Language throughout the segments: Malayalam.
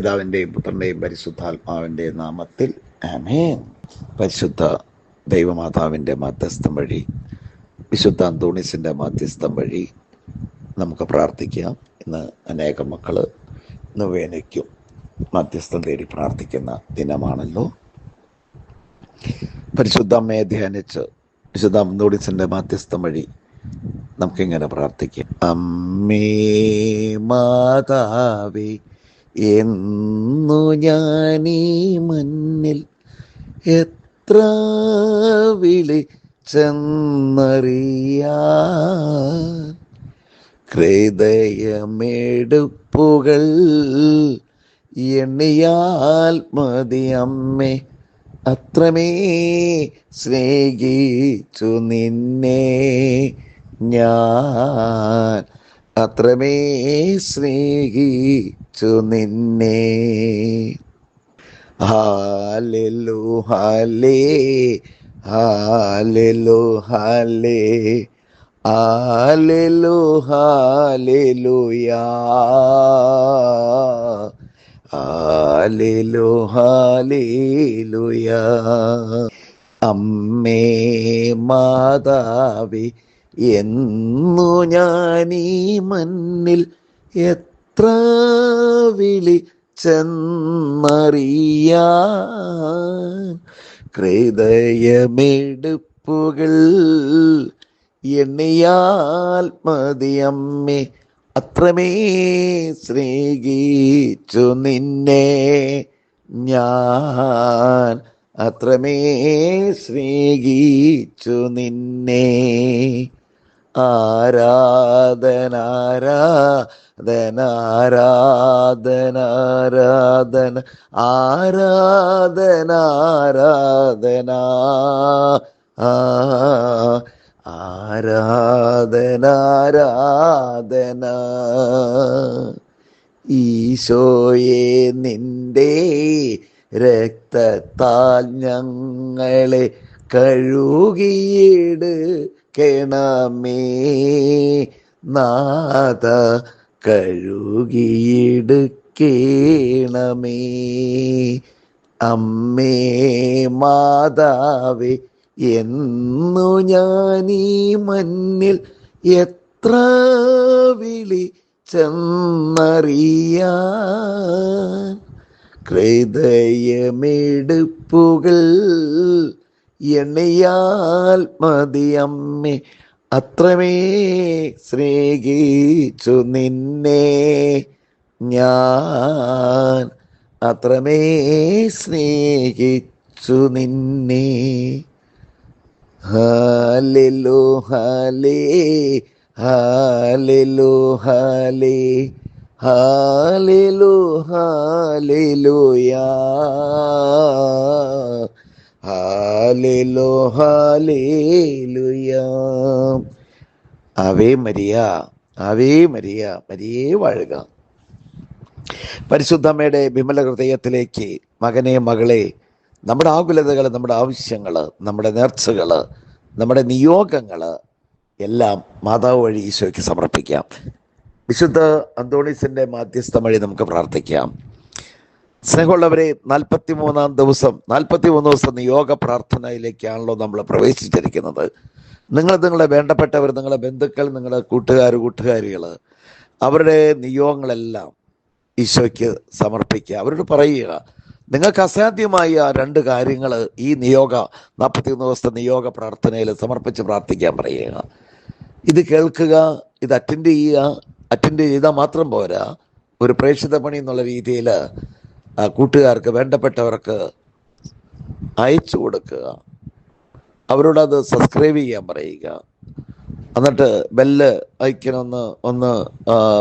പിതാവിന്റെയും പുത്രന്റെയും പരിശുദ്ധാത്മാവിന്റെയും നാമത്തിൽ ആമേൻ. പരിശുദ്ധ ദൈവമാതാവിന്റെ മാധ്യസ്ഥം വഴി വിശുദ്ധ അന്തോണിസിന്റെ മാധ്യസ്ഥം വഴി നമുക്ക് പ്രാർത്ഥിക്കാം. ഇന്ന് അനേകം മക്കൾ നൊവേനയ്ക്കും മധ്യസ്ഥം തേടി പ്രാർത്ഥിക്കുന്ന ദിനമാണല്ലോ. പരിശുദ്ധ അമ്മയെ ധ്യാനിച്ച് വിശുദ്ധ അന്തോണിസിന്റെ മാധ്യസ്ഥം വഴി നമുക്കിങ്ങനെ പ്രാർത്ഥിക്കാം. അമ്മേ മാതാവേ എന്നു ഞാനീ മണ്ണിൽ എത്ര വിളി ചെന്നറിയാ ഹൃദയമെടുപ്പുകൾ എണ്ണിയാൽ മതി അമ്മേ അത്രമേ സ്നേഹിച്ചു നിന്നെ ഞാൻ. അത്രമേ സ്നേഹിച്ചു നിന്നെ. ഹാലു ഹാലേ ഹാലു ഹാലേ. ആലു ഹാലുയാ ആലു ഹാലുയാ അമ്മേ മാതാവി എന്നു ഞാനീ മണ്ണിൽ എത്ര വിളി ചെന്നറിയ ഹൃദയമെടുപ്പുകൾ എണ്ണിയാൽ മതിയമ്മേ അത്രമേ സ്നേഹിച്ചു നിന്നെ ഞാൻ. അത്രമേ സ്നേഹിച്ചു നിന്നെ ആരാധനാരാധന ആരാധനാരാധന. ഈശോയെ നിന്റെ രക്തത്താൽ ഞങ്ങളെ കഴുകിയിടുക്കണമേ നാഥ കഴുകിയിടുക്കണമേ അമ്മേ മാതാവേ എന്നു ഞാനീ മഞ്ഞിൽ എത്ര വിളി ചെന്നറിയാ ഹൃദയമെടുപ്പുകൾ എണ്ണയാൽ മതിയമ്മേ അത്രമേ സ്നേഹിച്ചു നിന്നെ. ഞാൻ അത്രമേ സ്നേഹിച്ചു നിന്നെ. ഹാലലോ ഹാലേ ഹാലലോ ഹാലേ ഹാലലു ഹാലലുയാ അവേ മരിയ അവേ മരിയ മരിയേ വാഴുക. പരിശുദ്ധമ്മയുടെ വിമല ഹൃദയത്തിലേക്ക് മകനെ മകളെ നമ്മുടെ ആകുലതകൾ നമ്മുടെ ആവശ്യങ്ങൾ നമ്മുടെ നേർച്ചകൾ നമ്മുടെ നിയോഗങ്ങൾ എല്ലാം മാതാവ് വഴി ഈശോയ്ക്ക് സമർപ്പിക്കാം. വിശുദ്ധ അന്തോണീസിന്റെ മാധ്യസ്ഥം വഴി നമുക്ക് പ്രാർത്ഥിക്കാം. സ്നേഹമുള്ളവരെ നാൽപ്പത്തി മൂന്നാം ദിവസം നാൽപ്പത്തി മൂന്ന് ദിവസം നിയോഗ പ്രാർത്ഥനയിലേക്കാണല്ലോ നമ്മൾ പ്രവേശിച്ചിരിക്കുന്നത്. നിങ്ങൾ നിങ്ങളെ വേണ്ടപ്പെട്ടവർ നിങ്ങളെ ബന്ധുക്കൾ നിങ്ങളുടെ കൂട്ടുകാർ കൂട്ടുകാരികൾ അവരുടെ നിയോഗങ്ങളെല്ലാം ഈശോയ്ക്ക് സമർപ്പിക്കുക. അവരോട് പറയുക നിങ്ങൾക്ക് അസാധ്യമായ രണ്ട് കാര്യങ്ങൾ ഈ നിയോഗ നാൽപ്പത്തി മൂന്ന് ദിവസത്തെ നിയോഗ പ്രാർത്ഥനയിൽ സമർപ്പിച്ച് പ്രാർത്ഥിക്കാൻ പറയുക. ഇത് കേൾക്കുക ഇത് അറ്റൻഡ് ചെയ്യുക അറ്റൻഡ് ചെയ്താൽ മാത്രം പോരാ. ഒരു പ്രേക്ഷിത പണി എന്നുള്ള രീതിയിൽ കൂട്ടുകാർക്ക് വേണ്ടപ്പെട്ടവർക്ക് അയച്ചു കൊടുക്കുക. അവരോട് അത് സബ്സ്ക്രൈബ് ചെയ്യാൻ പറയുക. എന്നിട്ട് ബെല്ല് ഐക്കനൊന്ന് ഒന്ന്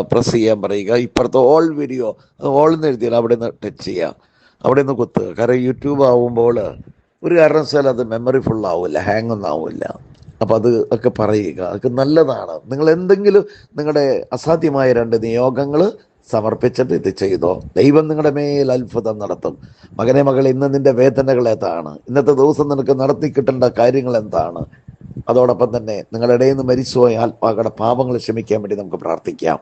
പ്രസ് ചെയ്യാൻ പറയുക. ഇപ്പുറത്തെ ഓൾ വീഡിയോ ഓൾ എന്ന് എഴുതിയാൽ അവിടെ നിന്ന് ടച്ച് ചെയ്യാം. അവിടെ നിന്ന് കുത്തുക. കാരണം യൂട്യൂബ് ആവുമ്പോൾ ഒരു കാരണവശാലും അത് മെമ്മറി ഫുൾ ആവില്ല ഹാങ് ഒന്നും ആവില്ല അപ്പം അത് ഒക്കെ പറയുക. അതൊക്കെ നല്ലതാണ്. നിങ്ങൾ എന്തെങ്കിലും നിങ്ങളുടെ അസാധ്യമായ രണ്ട് നിയോഗങ്ങൾ സമർപ്പിച്ചിട്ട് ഇത് ചെയ്തോ? ദൈവം നിങ്ങളുടെ മേൽ അത്ഭുതം നടത്തും. മകനെ മകൾ ഇന്ന് നിന്റെ വേദനകൾ ഏതാണ്? ഇന്നത്തെ ദിവസം നിനക്ക് നടത്തി കിട്ടേണ്ട കാര്യങ്ങൾ എന്താണ്? അതോടൊപ്പം തന്നെ നിങ്ങളുടെ ഇടയിൽ നിന്ന് മരിച്ചുപോയ ആത്മാക്കളുടെ പാപങ്ങൾ ക്ഷമിക്കാൻ വേണ്ടി നമുക്ക് പ്രാർത്ഥിക്കാം.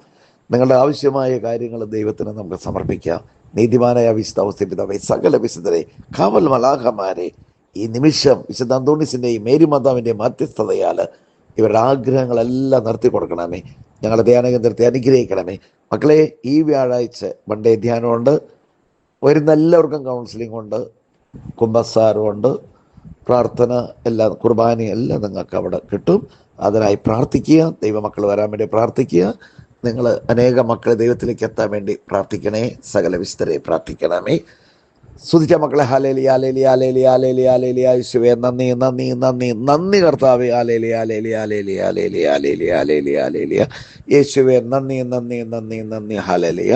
നിങ്ങളുടെ ആവശ്യമായ കാര്യങ്ങൾ ദൈവത്തിന് നമുക്ക് സമർപ്പിക്കാം. നീതിമാനായ വിശുദ്ധ അവസ്ഥ സകല വിശുദ്ധരെ കാവൽ മലാഹമാരെ ഈ നിമിഷം വിശുദ്ധ അന്തോണിസിന്റെയും മേരി മാതാവിന്റെയും മധ്യസ്ഥതയാൽ ഇവരുടെ ആഗ്രഹങ്ങളെല്ലാം നടത്തി കൊടുക്കണമേ ഞങ്ങളുടെ ധ്യാന കേന്ദ്രത്തെ അനുഗ്രഹിക്കണമേ. മക്കളെ ഈ വ്യാഴാഴ്ച മൺഡേ ധ്യാനമുണ്ട് വരുന്ന എല്ലാവർക്കും കൗൺസിലിംഗ് ഉണ്ട്. കുംഭസാരമുണ്ട് പ്രാർത്ഥന എല്ലാം കുർബാന എല്ലാം നിങ്ങൾക്ക് അവിടെ കിട്ടും. അതിനായി പ്രാർത്ഥിക്കുക. ദൈവമക്കൾ വരാൻ വേണ്ടി പ്രാർത്ഥിക്കുക. നിങ്ങൾ അനേക മക്കളെ ദൈവത്തിലേക്ക് എത്താൻ വേണ്ടി പ്രാർത്ഥിക്കണേ. സകല വിസ്തരെ പ്രാർത്ഥിക്കണമേ. സ്തുതിച്ച മക്കളെ. ഹാലേലി ആലേലി ആലേലി ആലേലി ആലേലി യേശുവേ നന്ദി നന്ദി നന്ദി നന്ദി കർത്താവേ. ആലേലി ആലേലി ആലേലി ആലേലി ആലേലി ആലേലി ആലേലിയ യേശുവേ നന്ദി നന്ദി നന്ദി നന്ദി. ഹാലേലിയ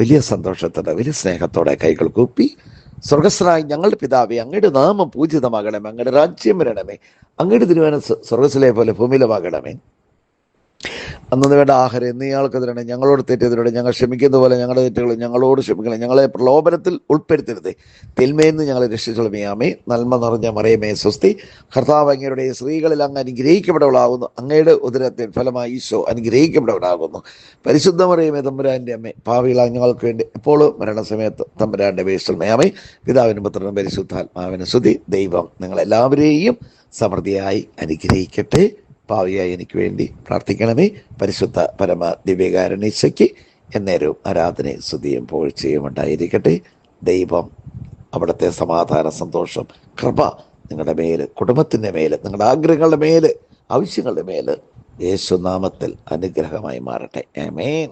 വലിയ സന്തോഷത്തോടെ വലിയ സ്നേഹത്തോടെ കൈകൾ കൂപ്പി. സ്വർഗസ്വനായി ഞങ്ങളുടെ പിതാവേ അങ്ങയുടെ നാമം പൂജിതമാകണമേ അങ്ങയുടെ രാജ്യം വരണമേ അങ്ങയുടെ തിരുവന സ്വർഗസ്സിലെ പോലെ ഭൂമിയിലുമാകണമേ. അന്നു വേണ്ട ആഹാരം എന്നീ ആൾക്ക് തരണേ ഞങ്ങളോട് തെറ്റെതിരോടെ ഞങ്ങൾ ക്ഷമിക്കുന്ന പോലെ ഞങ്ങളുടെ തെറ്റുകൾ ഞങ്ങളോട് ക്ഷമിക്കണം. ഞങ്ങളെ പ്രലോഭനത്തിൽ ഉൾപ്പെടുത്തരുതേ. തിന്മയെന്ന് ഞങ്ങളെ രക്ഷിച്ചോളമേ നന്മ നിറഞ്ഞ മറിയമേ സ്വസ്തി. കർത്താവ് അങ്ങയുടെ സ്ത്രീകളിൽ അങ്ങ് അനുഗ്രഹിക്കപ്പെടവളാകുന്നു. അങ്ങയുടെ ഉദരത്തിൽ ഫലമായി ഈശോ അനുഗ്രഹിക്കപ്പെടവനാകുന്നു. പരിശുദ്ധ മറിയമേ തമ്പുരാന്റെ അമ്മ ഭാവികളാ ഞങ്ങൾക്ക് വേണ്ടി എപ്പോഴും മരണസമയത്ത് തമ്പുരാന്റെ വേസ്റ്റമേ പിതാവിനും പുത്രനും പരിശുദ്ധാത്മാവിനും സ്തുതി. ദൈവം നിങ്ങളെല്ലാവരെയും സമൃദ്ധിയായി അനുഗ്രഹിക്കട്ടെ. ഭാവിയായി എനിക്ക് വേണ്ടി പ്രാർത്ഥിക്കണമേ. പരിശുദ്ധ പരമ ദിവ്യകാരണീശയ്ക്ക് എന്നേരവും ആരാധനയും സ്തുതിയും പുകഴ്ചയും ഉണ്ടായിരിക്കട്ടെ. ദൈവം അവിടുത്തെ സമാധാന സന്തോഷം കൃപ നിങ്ങളുടെ മേൽ കുടുംബത്തിന്റെ മേൽ നിങ്ങളുടെ ആഗ്രഹങ്ങളുടെ മേൽ ആവശ്യങ്ങളുടെ മേൽ യേശുനാമത്തിൽ അനുഗ്രഹമായി മാറട്ടെ. ആമേൻ.